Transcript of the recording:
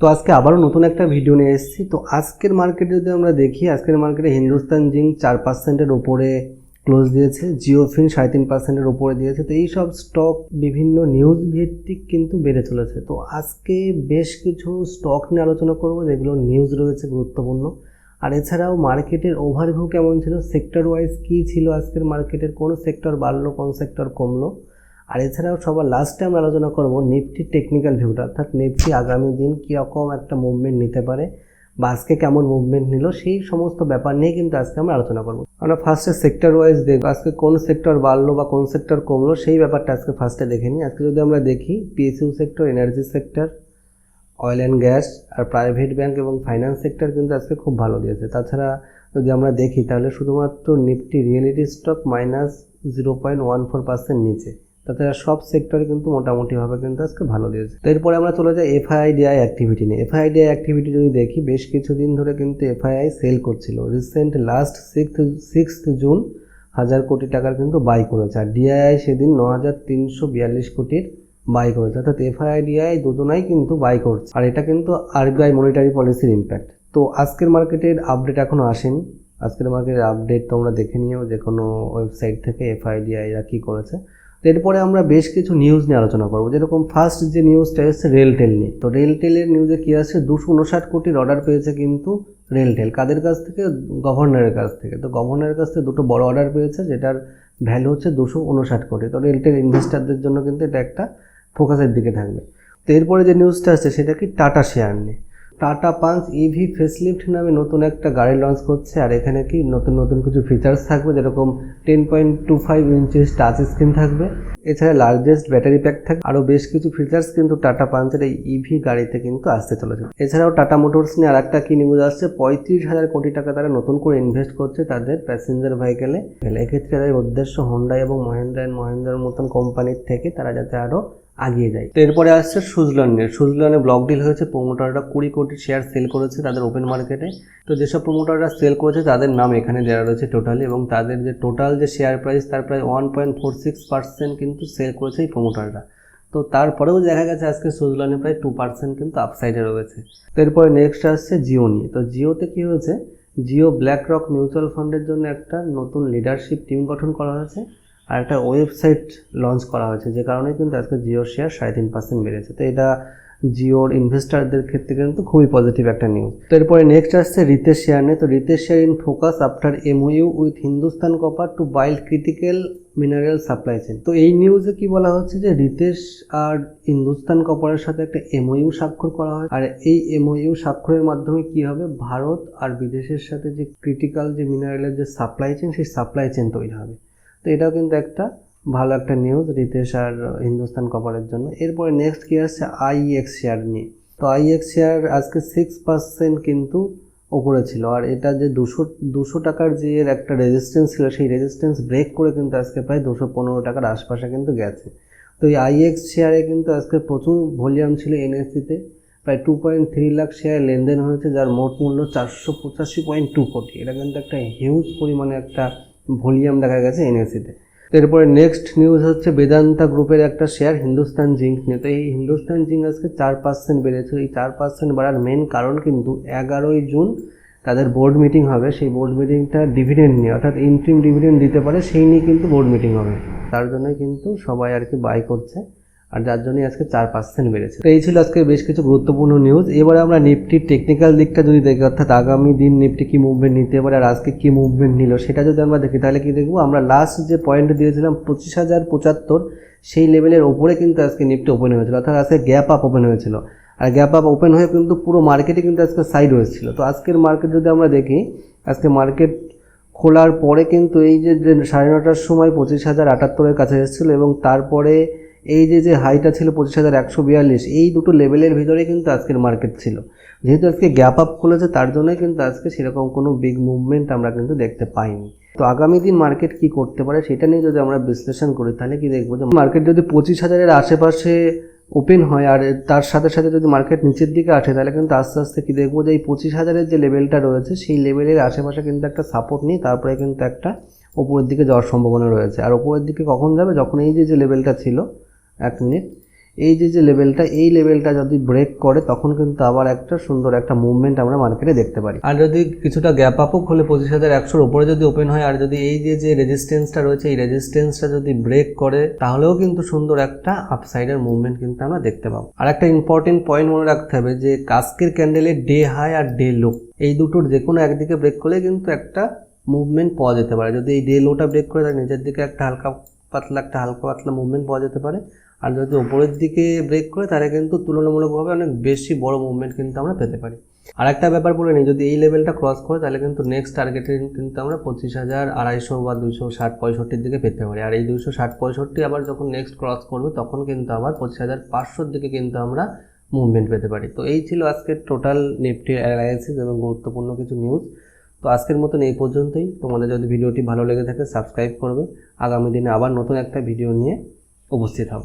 তো আজকে আবারও নতুন একটা ভিডিও নিয়ে এসেছি। তো আজকের মার্কেটে যদি আমরা দেখি, আজকের মার্কেটে হিন্দুস্তান জিঙ্ক চার পার্সেন্টের ওপরে ক্লোজ দিয়েছে জিওফিন সাড়ে তিন পার্সেন্টের ওপরে দিয়েছে। তো এই সব স্টক বিভিন্ন নিউজ ভিত্তিক কিন্তু বেড়ে চলেছে। তো আজকে বেশ কিছু স্টক নিয়ে আলোচনা করব, যেগুলো নিউজ রয়েছে গুরুত্বপূর্ণ। আর এছাড়াও মার্কেটের ওভারভিউ কেমন ছিল সেক্টর ওয়াইজ কী ছিল আজকের মার্কেটের কোন সেক্টর বাড়লো, কোন সেক্টর কমলো? আর এছাড়াও সবার লাস্টে আমরা আলোচনা করব নিফটি টেকনিক্যাল ভিউটা অর্থাৎ নিফটি আগামী দিন কীরকম একটা মুভমেন্ট নিতে পারে বা আজকে কেমন মুভমেন্ট নিল, সেই সমস্ত ব্যাপার নিয়ে কিন্তু আজকে আমরা আলোচনা করব। আমরা ফার্স্টে সেক্টর ওয়াইজ দেখব, আজকে কোন সেক্টর বাড়লো বা কোন সেক্টর কমলো, সেই ব্যাপারটা আজকে ফার্স্টে দেখে নিই। আজকে যদি আমরা দেখি PSU sector energy sector oil and gas R private bank এবং ফাইন্যান্স সেক্টর কিন্তু আজকে খুব ভালো দিয়েছে। তাছাড়া যদি আমরা দেখি, তাহলে শুধুমাত্র Nifty realty stock minus zero point one four percent নিচে। তাছাড়া সব সেক্টরে কিন্তু মোটামুটিভাবে কিন্তু আজকে ভালো দিয়েছে। তো এরপরে আমরা চলে যাই এফআইডিআই অ্যাক্টিভিটি নিয়ে। এফআইডিআই অ্যাক্টিভিটি যদি দেখি, বেশ কিছুদিন ধরে কিন্তু এফআইআই সেল করছিল। Recent last six sixth June হাজার কোটি টাকার কিন্তু বাই করেছে। আর ডিআইআই সেদিন ন হাজার তিনশো বিয়াল্লিশ কোটির বাই করেছে। অর্থাৎ এফআইডিআই দুজনাই কিন্তু বাই করছে। আর এটা কিন্তু আরবিআই মনিটারি পলিসির ইম্প্যাক্ট তো আজকের মার্কেটের আপডেট এখনও আসেনি। আজকের মার্কেটের আপডেট তোমরা দেখে নিও যে কোনো ওয়েবসাইট থেকে এফআইডিআইরা কী করেছে। এরপরে আমরা বেশ কিছু নিউজ নিয়ে আলোচনা করব। যেরকম ফার্স্ট যে নিউজটা এসেছে রেলটেল নিয়ে। তো রেলটেলের নিউজে কী আছে? দুশো উনষাট কোটির অর্ডার পেয়েছে কিন্তু রেলটেল কাদের কাছ থেকে? গভর্নরের কাছ থেকে। তো গভর্নরের কাছ থেকে দুটো বড় অর্ডার পেয়েছে, যেটার ভ্যালু হচ্ছে দুশো উনষাট কোটি। তো রেলটেল ইনভেস্টারদের জন্য কিন্তু এটা একটা ফোকাসের দিকে থাকবে। তো এরপরে যে নিউজটা আছে সেটা কি টাটা শেয়ার নিয়ে। টাটা পাঞ্চ ইভি ফেসলিফট নামে নতুন একটা গাড়ি লঞ্চ করছে। আর এখানে কি নতুন নতুন কিছু ফিচার্স থাকবে? যেরকম ten point two five inches touch screen থাকবে। এছাড়া লার্জেস্ট ব্যাটারি প্যাক থাকবে। আরও বেশ কিছু ফিচার্স কিন্তু টাটা পাঞ্চের এই ইভি গাড়িতে কিন্তু আসতে চলেছে। এছাড়াও টাটা মোটরস নিয়ে আর একটা কি নিউজ আসছে? পঁয়ত্রিশ হাজার কোটি টাকা তারা নতুন করে ইনভেস্ট করছে তাদের প্যাসেঞ্জার ভেহিকেলে এক্ষেত্রে তাদের উদ্দেশ্য হোন্ডা এবং মহেন্দ্রা অ্যান্ড মহেন্দ্রার মতন কোম্পানির থেকে তারা যাতে আরও আগিয়ে যায়। তো এরপরে আসছে সুজলন নিয়ে। সুজলনে ব্লক ডিল হয়েছে প্রোমোটাররা কুড়ি কোটি শেয়ার সেল করেছে তাদের ওপেন মার্কেটে তো যেসব প্রোমোটাররা সেল করেছে, তাদের নাম এখানে দেওয়া রয়েছে টোটালি এবং তাদের যে টোটাল যে শেয়ার প্রাইস তার প্রায় one point four six percent কিন্তু সেল করেছে এই প্রোমোটাররা তো তারপরেও দেখা গেছে আজকে সুজলনে প্রায় টু পার্সেন্ট কিন্তু আপসাইডে রয়েছে। তো এরপরে নেক্সট আসছে জিও নিয়ে। তো জিওতে কী হয়েছে? জিও ব্ল্যাক রক মিউচুয়াল ফান্ডের জন্য একটা নতুন লিডারশিপ টিম গঠন করা হয়েছে। আর একটা ওয়েবসাইট লঞ্চ করা হয়েছে, যে কারণে কিন্তু আজকে জিও শেয়ার সাড়ে তিন পার্সেন্ট বেড়েছে। তো এটা জিওর ইনভেস্টারদের ক্ষেত্রে কিন্তু খুবই পজিটিভ একটা নিউজ তো এরপরে নেক্সট আসছে রিতেশ শেয়ার নিয়ে। তো RITES share in focus after MoU with Hindustan Copper to build critical mineral supply chain তো এই নিউজে কি বলা হচ্ছে যে রিতেশ আর হিন্দুস্তান কপারের সাথে একটা এমওইউ স্বাক্ষর করা হয়। আর এই এমওইউ স্বাক্ষরের মাধ্যমে কি হবে? ভারত আর বিদেশের সাথে যে ক্রিটিক্যাল যে মিনারেলের যে সাপ্লাই চেন সেই সাপ্লাই চেন তৈরি হবে। তো এটাও কিন্তু একটা ভালো একটা নিউজ রিতেশ আর হিন্দুস্তান কপারের জন্য। এরপরে নেক্সট কী আসছে? আইএক্স শেয়ার নিয়ে। তো আইএক্স শেয়ার আজকে সিক্স পার্সেন্ট কিন্তু ওপরে ছিল। আর এটা যে দুশো দুশো টাকার যে এর একটা রেজিস্ট্যান্স ছিল, সেই রেজিস্ট্যান্স ব্রেক করে কিন্তু আজকে প্রায় দুশো পনেরো টাকার আশপাশে কিন্তু গেছে। তো এই আইএক্স শেয়ারে কিন্তু আজকে প্রচুর ভলিউম ছিল এনএসসিতে প্রায় two point three lakh share লেনদেন হয়েছে, যার মোট মূল্য চারশো পঁচাশি পয়েন্ট টু কোটি। এটা কিন্তু একটা হিউজ পরিমাণে একটা ভলিউম দেখা গেছে এনএসিতে এরপরে নেক্সট নিউজ হচ্ছে বেদান্তা গ্রুপের একটা শেয়ার হিন্দুস্তান জিঙ্ক নিয়ে। তো এই হিন্দুস্তান জিঙ্ক আজকে চার পার্সেন্ট বেড়েছে। এই চার পার্সেন্ট বাড়ার মেন কারণ কিন্তু এগারোই জুন তাদের বোর্ড মিটিং হবে। সেই বোর্ড মিটিংটা ডিভিডেন্ড নিয়ে, অর্থাৎ ইন্ট্রিম ডিভিডেন্ড দিতে পারে, সেই নিয়ে কিন্তু বোর্ড মিটিং হবে। তার জন্যই কিন্তু সবাই আর কি বাই করছে। আর যার জন্যই আজকে চার পার্সেন্ট বেড়েছে। তো এই ছিল আজকে বেশ কিছু গুরুত্বপূর্ণ নিউজ এবারে আমরা নিফটির টেকনিক্যাল দিকটা যদি দেখি, অর্থাৎ আগামী দিন নিফটি কী মুভমেন্ট নিতে পারে আর আজকে কী মুভমেন্ট নিল, সেটা যদি আমরা দেখি, তাহলে কি দেখব, আমরা লাস্ট যে পয়েন্ট দিয়েছিলাম পঁচিশ হাজার পঁচাত্তর, সেই লেভেলের ওপরে কিন্তু আজকে নিফটি ওপেন হয়েছিল, অর্থাৎ আজকে গ্যাপ আপ ওপেন হয়েছিল। আর গ্যাপ আপ ওপেন হয়ে কিন্তু পুরো মার্কেটে কিন্তু আজকে সাইড হয়েছিল। তো আজকের মার্কেট যদি আমরা দেখি, আজকে মার্কেট খোলার পরে কিন্তু এই যে যে সাড়ে নটার সময় পঁচিশ হাজার আটাত্তরের কাছে এসেছিল এবং তারপরে এই যে যে হাইটা ছিল পঁচিশ হাজার একশো বিয়াল্লিশ, এই দুটো লেভেলের ভিতরে কিন্তু আজকের মার্কেট ছিল। যেহেতু আজকে গ্যাপ আপ খুলেছে, তার জন্যই কিন্তু আজকে সেরকম কোনো বিগ মুভমেন্ট আমরা কিন্তু দেখতে পাইনি। তো আগামী দিন মার্কেট কি করতে পারে, সেটা নিয়ে যদি আমরা বিশ্লেষণ করি, তাহলে কি দেখব যে মার্কেট যদি পঁচিশ হাজারের আশেপাশে ওপেন হয়, আর তার সাথে সাথে যদি মার্কেট নিচের দিকে আসে, তাহলে কিন্তু আস্তে আস্তে কি দেখব যে এই পঁচিশ হাজারের যে লেভেলটা রয়েছে, সেই লেভেলের আশেপাশে কিন্তু একটা সাপোর্ট নিয়ে তারপরে কিন্তু একটা ওপরের দিকে যাওয়ার সম্ভাবনা রয়েছে। আর ওপরের দিকে কখন যাবে, যখন এই যে যে লেভেলটা ছিল এক মিনিট। এই যে যে লেভেলটা এই লেভেলটা যদি ব্রেক করে, তখন কিন্তু আবার একটা সুন্দর একটা মুভমেন্ট আমরা মার্কেটে দেখতে পারি। আর যদি কিছুটা গ্যাপ আপও খোলে, পঁচিশ হাজার একশোর উপরে যদি ওপেন হয়, আর যদি এই যে যে রেজিস্ট্যান্সটা রয়েছে, এই রেজিস্ট্যান্সটা যদি ব্রেক করে, তাহলেও কিন্তু সুন্দর একটা আপসাইডের মুভমেন্ট কিন্তু আমরা দেখতে পাবো। আর একটা ইম্পর্টেন্ট পয়েন্ট মনে রাখতে হবে যে, কাস্কের ক্যান্ডেলের ডে হাই আর ডে লো এই দুটোর যে কোনো একদিকে ব্রেক করলে কিন্তু একটা মুভমেন্ট পাওয়া যেতে পারে। যদি এই ডে লোটা ব্রেক করে তার নিচের দিকে একটা হালকা পাতলা একটা হালকা পাতলা মুভমেন্ট পাওয়া যেতে পারে। আর যদি ওপরের দিকে ব্রেক করে, তাহলে কিন্তু তুলনামূলকভাবে অনেক বেশি বড় মুভমেন্ট কিন্তু আমরা পেতে পারি। আর একটা ব্যাপার বলে নিই, যদি এই লেভেলটা ক্রস করে, তাহলে কিন্তু নেক্সট টার্গেটে কিন্তু আমরা পঁচিশ হাজার আড়াইশো বা দুশো ষাট পঁয়ষট্টির দিকে পেতে পারি। আর এই দুশো ষাট পঁয়ষট্টি আবার যখন নেক্সট ক্রস করবে, তখন কিন্তু আবার পঁচিশ হাজার পাঁচশোর দিকে কিন্তু আমরা মুভমেন্ট পেতে পারি। তো এই ছিল আজকের টোটাল নিফটি অ্যানালাইসিস এবং গুরুত্বপূর্ণ কিছু নিউজ তো আজকের মতন এই পর্যন্তই। তোমাদের যদি ভিডিওটি ভালো লেগে থাকে সাবস্ক্রাইব করবে। আগামী দিনে আবার নতুন একটা ভিডিও নিয়ে উপস্থিত হব।